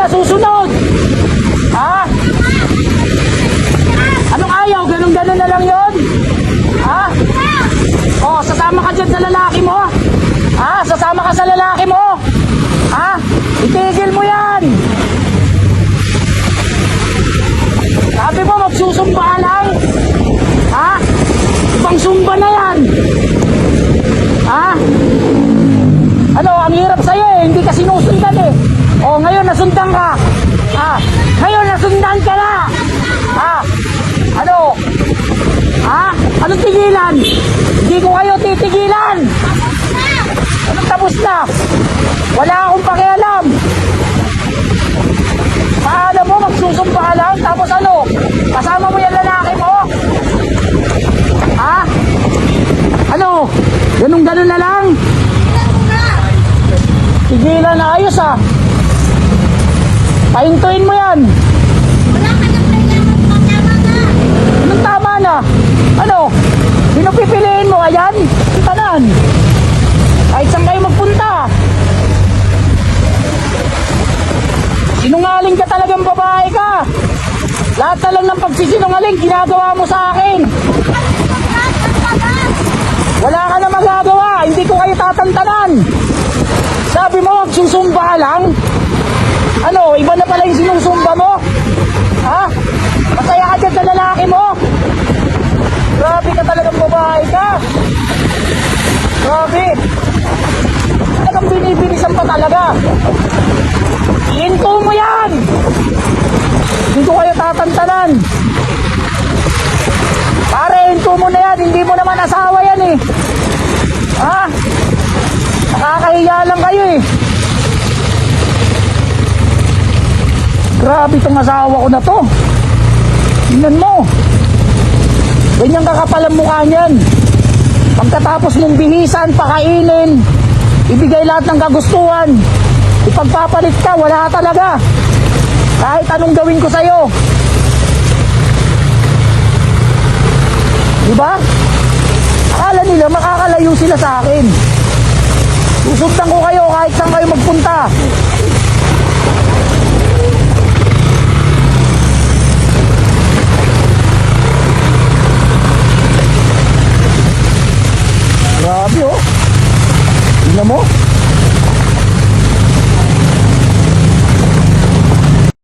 na susunod. Ha? Anong ayaw? Ganun-ganun na lang yon? Ha? O, sasama ka dyan sa lalaki mo? Ha? Sasama ka sa lalaki mo? Ha? Itigil mo yan! Sabi mo, magsusumba lang? Ha? Ibang sumba na yan! Ha? Ano, ang hirap sa Ha? Anong tigilan? Hindi ko kayo titigilan! Anong tapos na? Wala akong pakialam! Paano mo magsusumba ka lang? Tapos ano? Kasama mo yung lalaki mo? Ha? Ano? Ganun ganun na lang? Tigilan na ayos ah. Pahintuin mo yan. Sinungaling ka talagang babae ka. Lahat na lang ng pagsisinungaling ginagawa mo sa akin. Wala ka na magagawa. Hindi ko kayo tatantanan. Sabi mo, magsusumba ka lang. Ano, iba na pala yung sinusumba mo? Ha? Masaya ka dyan sa lalaki mo? Grabe ka talagang babae ka. Grabe. Talagang binibilisan pa talaga. Hinto mo yan! Hindi ko kayo tatantanan. Pare, hinto mo na yan. Hindi mo naman asawa yan eh. Ha? Nakakahiya lang kayo eh. Grabe itong asawa ko na to. Tingnan mo. Ganyan kakapal ang mukha niyan. Pagkatapos mong bihisan, pakainin, ibigay lahat ng kagustuhan, ipagpapalit ka, wala talaga. Kahit anong gawin ko sa'yo. Diba? Akala nila makakalayo sila sa akin. Susundan ko kayo kahit saan kayo magpunta. Grabe oh. Tingnan mo.